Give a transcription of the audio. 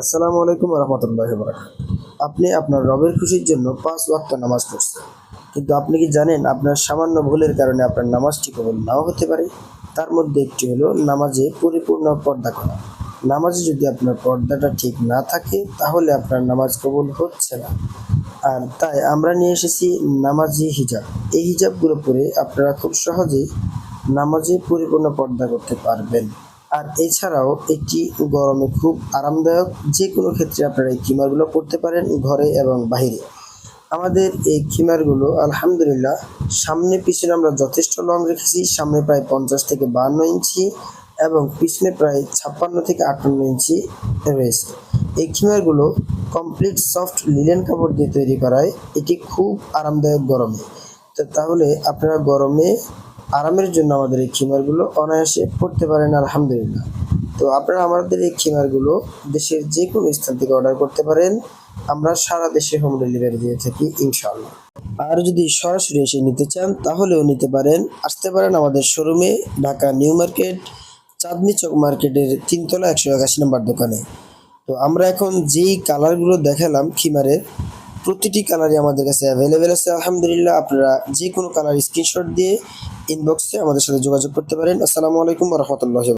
আসসালামু আলাইকুম রহমতুল্লাহ আপনি আপনার রবের খুশির জন্য পাঁচ ওয়াক্ত নামাজ পড়ছেন। কিন্তু আপনি কি জানেন আপনার সামান্য ভুলের কারণে আপনার নামাজটি কবল নাও হতে পারে? তার মধ্যে একটি হলো নামাজে পরিপূর্ণ পর্দা করা। নামাজে যদি আপনার পর্দাটা ঠিক না থাকে, তাহলে আপনার নামাজ কবুল হচ্ছে না। আর তাই আমরা নিয়ে এসেছি নামাজি হিজাব। এই হিজাবগুলো পরে আপনারা খুব সহজেই নামাজে পরিপূর্ণ পর্দা করতে পারবেন। আর এছাড়াও এটি গরমে খুব আরামদায়ক যে কোনো ক্ষেত্রে আপনারা এই কিমারগুলো পরতে পারেন ঘরে এবং বাইরে আমাদের এই খিমারগুলো আলহামদুলিল্লাহ সামনে পিছনে আমরা যথেষ্ট লং রেখেছি, সামনে প্রায় পঞ্চাশ থেকে বাহান্ন ইঞ্চি এবং পিছনে প্রায় ছাপ্পান্ন থেকে আটান্ন ইঞ্চি রয়েছে। এই খিমারগুলো কমপ্লিট সফট লিলেন কাপড় দিয়ে তৈরি করায় এটি খুব আরামদায়ক গরমে। তো তাহলে আপনারা গরমে আরামের জন্য আমাদের এই খিমারগুলো অনায়াসে পড়তে পারেন, আলহামদুলিল্লাহ। তো আপনারা আমাদের এই খিমারগুলো দেশের যে কোনো স্থান থেকে অর্ডার করতে পারেন। আমরা সারা দেশে হোম ডেলিভারি দিয়ে থাকি, ইনশাআল্লাহ। আর যদি সরাসরি এসে নিতে চান, তাহলেও নিতে পারেন। আসতে পারেন আমাদের শোরুমে, ঢাকা নিউ মার্কেট, চাঁদনি চক মার্কেটের তিনতলা একশো একাশি নম্বর দোকানে। তো আমরা এখন যেই কালারগুলো দেখালাম খিমারের, প্রতিটি কালারই আমাদের কাছে অ্যাভেলেবেল আছে, আলহামদুলিল্লাহ। আপনারা যে কোনো কালার স্ক্রিনশট দিয়ে ইনবক্সে আমাদের সাথে যোগাযোগ করতে পারেন। আসসালামু আলাইকুম রহমতুল্লাহ